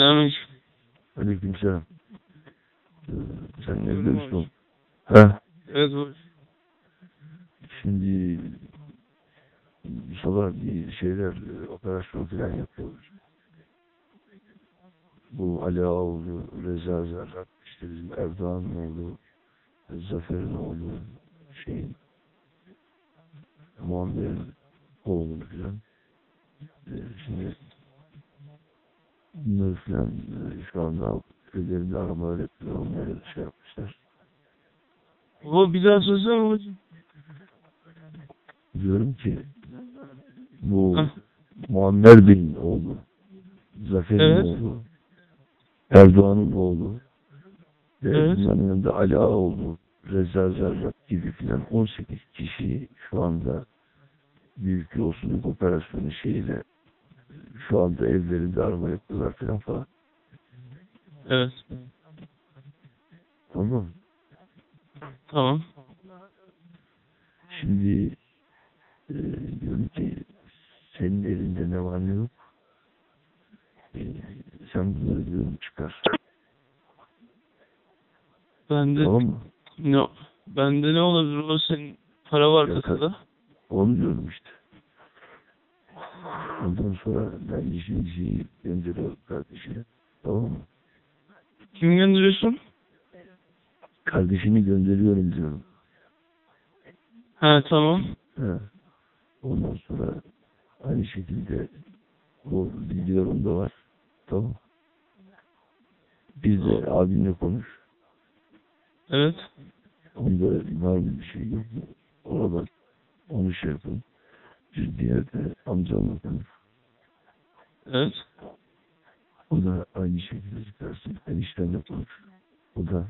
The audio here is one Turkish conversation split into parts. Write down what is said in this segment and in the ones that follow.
Selamünaleyküm. Aleykümselam. Ee, Sen ne biliyorsun? Ha, Evet bu. şimdi sabah bir şeyler e, operasyon falan yapıyoruz. Bu Ali Ağoğlu, Reza Zerrak, işte bizim Erdoğan'ın oğlu, Zafer'in oğlu, şeyin, Muammer'in oğlu falan. Ee, Şimdi bunları falan e, şu anda köylerinde aramalar yapıyor, onları şey yapmışlar. Bu bir daha söylesene babacığım. Diyorum ki bu Hah. Muammer Bey'in oğlu, Zafer'in Evet. oğlu, Erdoğan'ın oğlu, ve Evet. bunların yanında Ali Ağaoğlu, Reza Zerrak gibi filan 18 kişi şu anda büyük yolsuzluk operasyonu şeyiyle şu anda evlerinde arama yapıyorlar filan falan. Evet. Tamam? Tamam. Şimdi e, diyorum ki senin elinde ne var ne yok. E, sen bunları diyorum çıkar. Bende Tamam mı? ne bende ne olabilir o senin para var kasada. Onu diyorum işte. Ondan sonra ben işin şeyi gönderiyorum kardeşine. Tamam mı? Kim gönderiyorsun? Kardeşini gönderiyorum diyorum. Ha tamam. He. Ondan sonra aynı şekilde bu biliyorum da var. Tamam. Bir de abimle konuş. Evet. Onda var mı bir şey yok mu? Orada onu şey yapın. Diğer de amcamla konuş. Evet. O da aynı şekilde çıkarsın. Eniştenle konuş. O da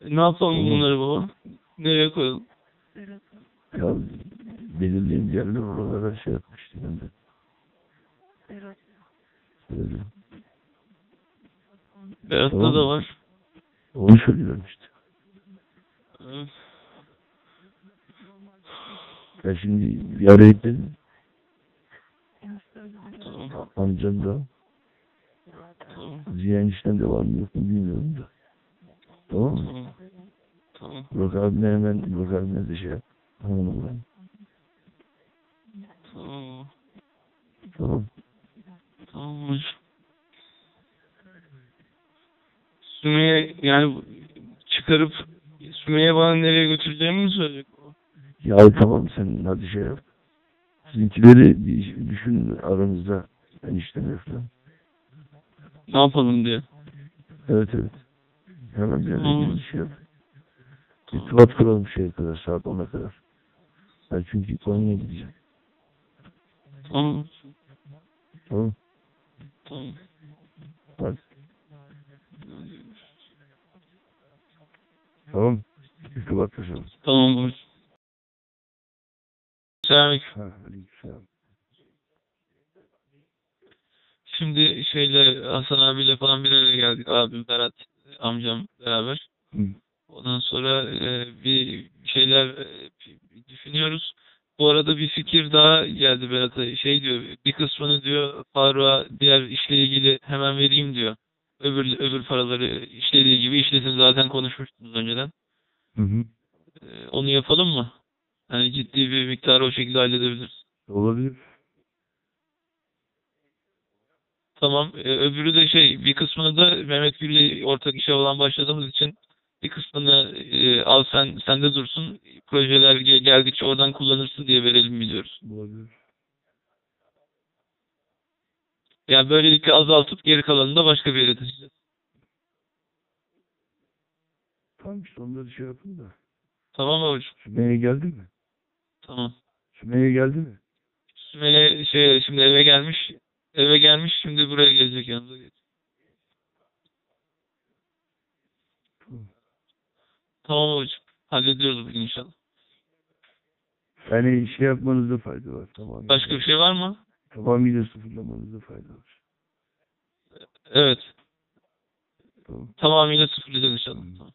E, ne yapalım Tamam. bunları baba? Nereye koyalım? ya belirleyen yerler oralara şey yapmıştı ben de. Berat'ta Tamam. da var. Onu söylüyorum işte. Evet. Ben şimdi gidelim. Tamam. Amcam da. Ziya enişten de var mı yok mu bilmiyorum da. Tamam mı? Tamam. Burak abine hemen Burak abine de şey yap. Tamam ulan. Tamam. Tamam. Tamam. Sümeyye yani çıkarıp Sümeyye bana nereye götüreceğimi mi söyleyecek? Ya tamam sen hadi şey yap. Sizinkileri düşün aranızda. Enişten falan. Ne yapalım diye. Evet evet. Hemen bir yere gidin, şey yap. İrtibat kuralım şeye kadar saat 10'a kadar. Ben çünkü Konya'ya gideceğim. Tamam. Tamam. Tamam. Hadi. Tamam. İrtibat kuralım. Tamam Şimdi şeyle Hasan abiyle falan bir araya geldik. Abim Berat amcam beraber. Hı. Ondan sonra e, bir şeyler e, düşünüyoruz. Bu arada bir fikir daha geldi Berat'a. Şey diyor, bir kısmını diyor Faruk'a diğer işle ilgili hemen vereyim diyor. Öbür öbür paraları işlediği gibi işlesin zaten konuşmuştunuz önceden. Hı hı. E, onu yapalım mı? Ciddi bir miktarı o şekilde halledebiliriz. Olabilir. Tamam. E, öbürü de şey bir kısmını da Mehmet Gül'le ortak işe olan başladığımız için bir kısmını e, al sen sende dursun. Projeler ge- geldikçe oradan kullanırsın diye verelim biliyoruz. Olabilir. Yani böylelikle azaltıp geri kalanını da başka bir yere taşıyacağız. Tamam işte onları şey yapın da. Tamam hocam? Sümeyye geldi mi? Tamam. Sümeyye geldi mi? Sümeyye şey şimdi eve gelmiş. Eve gelmiş şimdi buraya gelecek yanımıza. gelecek. Tamam. Tamam hocam. Hallediyoruz bugün inşallah. Yani şey yapmanızda fayda var. Tamam. Başka bir şey var mı? Tamamıyla sıfırlamanızda fayda var. Evet. Tamam. Tamamıyla sıfırlayacağız inşallah. Tamam.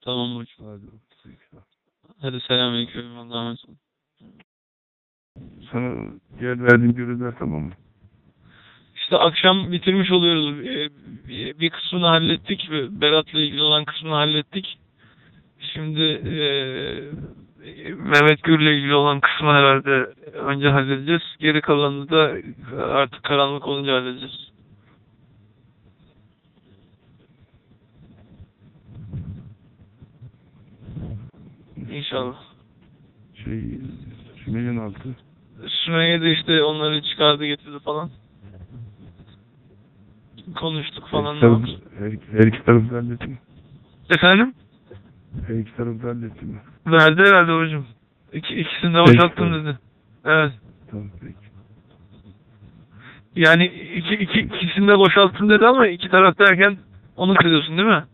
Tamam hocam. Hadi. Peki. Hadi selamünaleyküm. Allah'a emanet olun. sana diğer verdiğim görevler tamam mı? İşte akşam bitirmiş oluyoruz. Ee, bir- kısmını hallettik. ve Berat'la ilgili olan kısmını hallettik. Şimdi eee Mehmet Gür'le ilgili olan kısmı herhalde önce halledeceğiz. Geri kalanını da artık karanlık olunca halledeceğiz. İnşallah. Şey, Sümeyye'nin altı. Sümeyye de işte onları çıkardı getirdi falan. Konuştuk falan. Her, taraf, her, her iki tarafı halletti mi? Efendim? Her iki tarafı halletti mi? Verdi herhalde hocam. İki, ikisini de boşalttım dedi. Evet. Tamam peki. Yani iki, iki, ikisini de boşalttım dedi ama iki taraf derken onu kırıyorsun değil mi?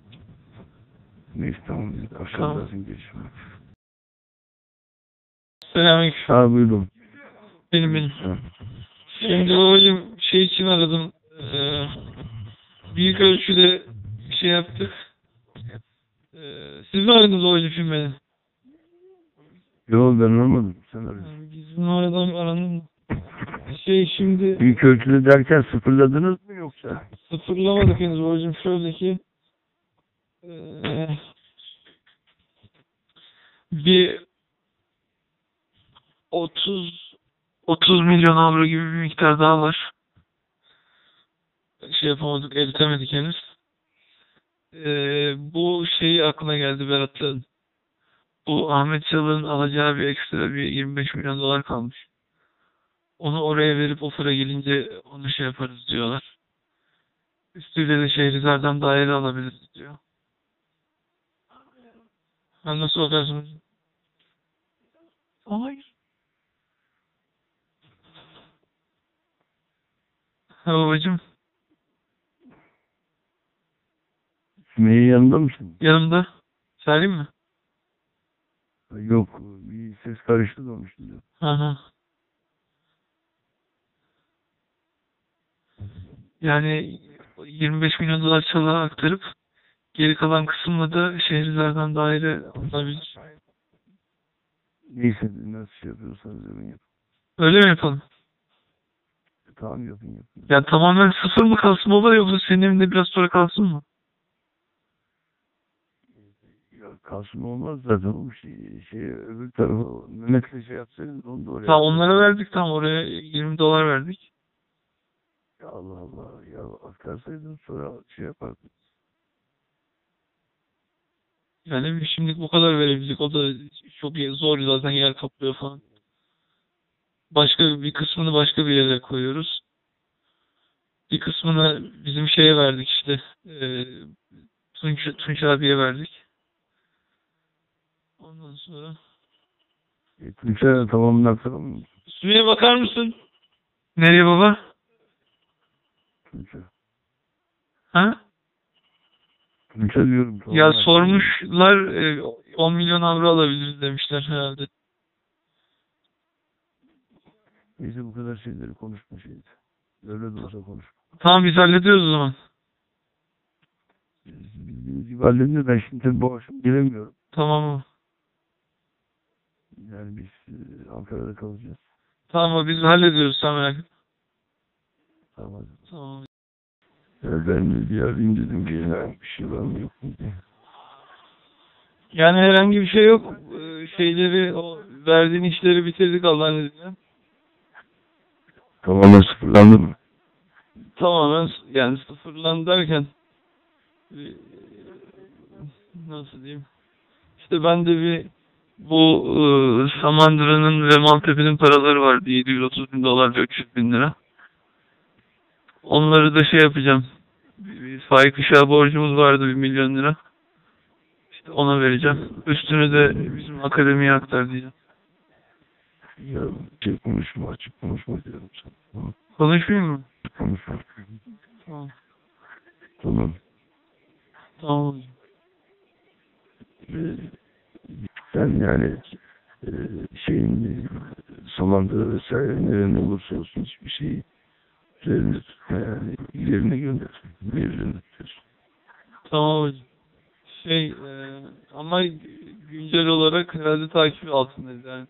Neyse tamam. Akşam Tamam. geçiyor. Selamünaleyküm. Ha buyurun. Benim benim. Şimdi babacığım şey için aradım. Ee, büyük ölçüde bir şey yaptık. Ee, siz mi aradınız babacığım şimdi beni? Yo ben anlamadım. Sen arıyorsun. Yani Bizim aradan aranın mı? Şey şimdi Büyük ölçüde derken sıfırladınız mı yoksa? sıfırlamadık henüz babacığım. Şöyle ki ee, bir 30 30 milyon avro gibi bir miktar daha var. Şey yapamadık, eritemedik henüz. Ee, bu şeyi aklına geldi Berat'ın. Bu Ahmet Çalık'ın alacağı bir ekstra bir 25 milyon dolar kalmış. Onu oraya verip o para gelince onu şey yaparız diyorlar. Üstüyle de Şehrizar'dan daire alabiliriz diyor. Ha, nasıl hocam? Hayır. Ha babacım Sümeyye yanında mısın? yanımda. Söyleyeyim mi? Yok. Bir ses karıştı da diyorum. Hı hı. Yani 25 milyon dolar çalığa aktarıp geri kalan kısımla da şehirlerden daire alabilir. Neyse nasıl şey yapıyorsanız yapın. Öyle mi yapalım? Tamam yapın yapın. Ya tamamen sıfır mı kalsın baba yoksa senin evinde biraz sonra kalsın mı? Ya kalsın olmaz zaten o şey, şey öbür tarafa Mehmet'le şey yapsaydınız onu da oraya. Tamam onlara verdik tam oraya 20 dolar verdik. Ya Allah Allah ya aktarsaydın sonra şey yapardın. Yani şimdilik bu kadar verebildik. O da çok zor zaten yer kaplıyor falan. Başka bir kısmını başka bir yere koyuyoruz. Bir kısmını bizim şeye verdik işte. E, Tunç, Tunç abiye verdik. Ondan sonra. E, Tuğçe tamamını aktaralım mı? Sümeyye bakar mısın? Nereye baba? Tuğçe. Ha? Tuğçe diyorum. tamamını Ya sormuşlar e, 10 milyon avro alabiliriz demişler herhalde. Neyse bu kadar şeyleri konuşma şeydi. Öyle de olsa konuş. Tamam biz hallediyoruz o zaman. Bildiğiniz gibi halledin ben şimdi tabii bu akşam gelemiyorum. Tamam mı? Yani biz e, Ankara'da kalacağız. Tamam biz hallediyoruz sen merak etme. Tamam. Tamam. Ya ben de bir arayayım dedim ki ya bir şey var mı yok mu diye. Yani herhangi bir şey yok. Ee, Şeyleri, o verdiğin işleri bitirdik Allah'ın izniyle. Tamamen sıfırlandı mı? Tamamen yani sıfırlan derken e, nasıl diyeyim? İşte ben de bir bu e, Samandıra'nın ve Maltepe'nin paraları vardı. 730 bin dolar ve 300 bin lira. Onları da şey yapacağım. Bir, bir Faik Işık'a borcumuz vardı 1 milyon lira. İşte ona vereceğim. Üstünü de bizim akademiye aktar diyeceğim. Ya şey konuşma açık konuşma diyorum sana. Tamam. Konuşmayayım mı? Konuşma. Tamam. Tamam. Tamam. Ee, sen yani e, şeyin Samandıra vesaire nerede olursa olsun hiçbir şeyi üzerinde tutma yani ilerine gönder. Üzerinde tutuyorsun. Tamam hocam. Şey e, ama güncel olarak herhalde takip altındayız yani.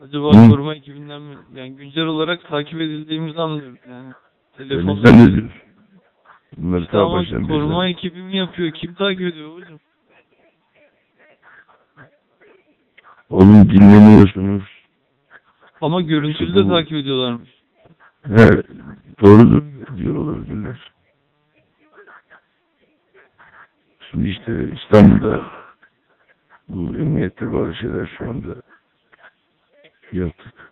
Acaba Hı. koruma ekibinden mi? Yani güncel olarak takip edildiğimizi anlıyoruz yani. Telefon. Yani sen ne diyorsun? Bunları İşte ama baştan koruma bilsen. ekibi mi yapıyor? Kim takip ediyor hocam? Oğlum dinleniyorsunuz. Ama görüntülü de takip ediyorlarmış. He, doğrudur diyor olabilirler. Şimdi işte İstanbul'da bu emniyette bazı şeyler şu anda yaptık.